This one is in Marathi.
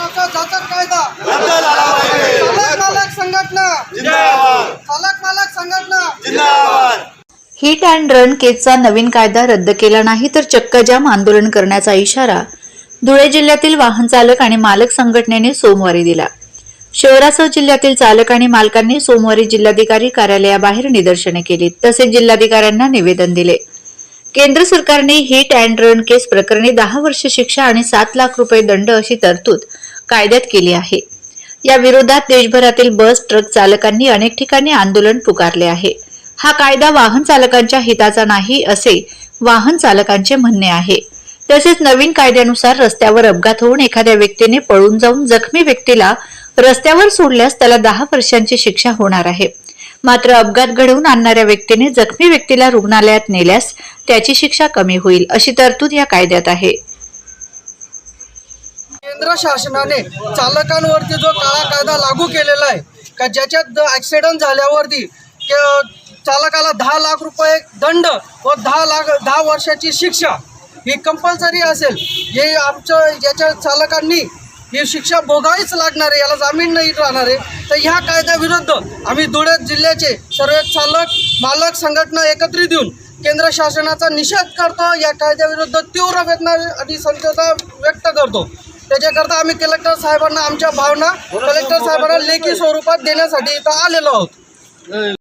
शासनाचा जाचक कायदा. चालक मालक संघटना. जिंदाबाद. चालक मालक संघटना. जिंदाबाद. हिट अँड रन केसचा नवीन कायदा रद्द केला नाही तर चक्क जाम आंदोलन करण्याचा इशारा धुळे जिल्ह्यातील वाहन चालक आणि मालक संघटनेने सोमवारी दिला. शहरासह जिल्ह्यातील चालक आणि मालकांनी सोमवारी जिल्हाधिकारी कार्यालयाबाहेर निदर्शने केली तसेच जिल्हाधिकाऱ्यांना निवेदन दिले. केंद्र सरकारने हिट अँड रन केस प्रकरणी दहा वर्ष शिक्षा आणि सात लाख रुपये दंड अशी तरतूद कायद्यात केली आहे. या विरोधात देशभरातील बस ट्रक चालकांनी अनेक ठिकाणी आंदोलन पुकारले आहे. हा कायदा वाहन चालकांच्या हिताचा नाही असे वाहन चालकांचे म्हणणे आहे. तसेच नवीन कायद्यानुसार रस्त्यावर अपघात होऊन एखाद्या व्यक्तीने पळून जाऊन जखमी व्यक्तीला रस्त्यावर सोडल्यास त्याला दहा वर्षांची शिक्षा होणार आहे. मात्र अपघात घडवून आणणाऱ्या व्यक्तीने जखमी व्यक्तीला रुग्णालयात नेल्यास त्याची शिक्षा कमी होईल अशी तरतूद या कायद्यात आहे. केंद्र शासनाने चालकांवरती जो काळा कायदा लागू केलेला आहे का ज्याच्यात ॲक्सिडंट झाल्यावरती चालकाला दहा लाख रुपये दंड व दहा लाख दहा वर्षाची शिक्षा ही कंपल्सरी असेल. हे आमचं याच्या चालकांनी ही शिक्षा भोगावीच लागणार आहे याला जामीन नाही राहणार आहे. तर ह्या कायद्याविरुद्ध आम्ही धुळे जिल्ह्याचे सर्व चालक मालक संघटना एकत्रित येऊन केंद्र शासनाचा निषेध करतो. या कायद्याविरुद्ध तीव्र वेदना आणि संतता व्यक्त करतो. त्याच्याकरता आम्ही कलेक्टर साहेबांना आमच्या भावना कलेक्टर साहेबांना लेखी स्वरूपात देण्यासाठी इथं आलेलो आहोत.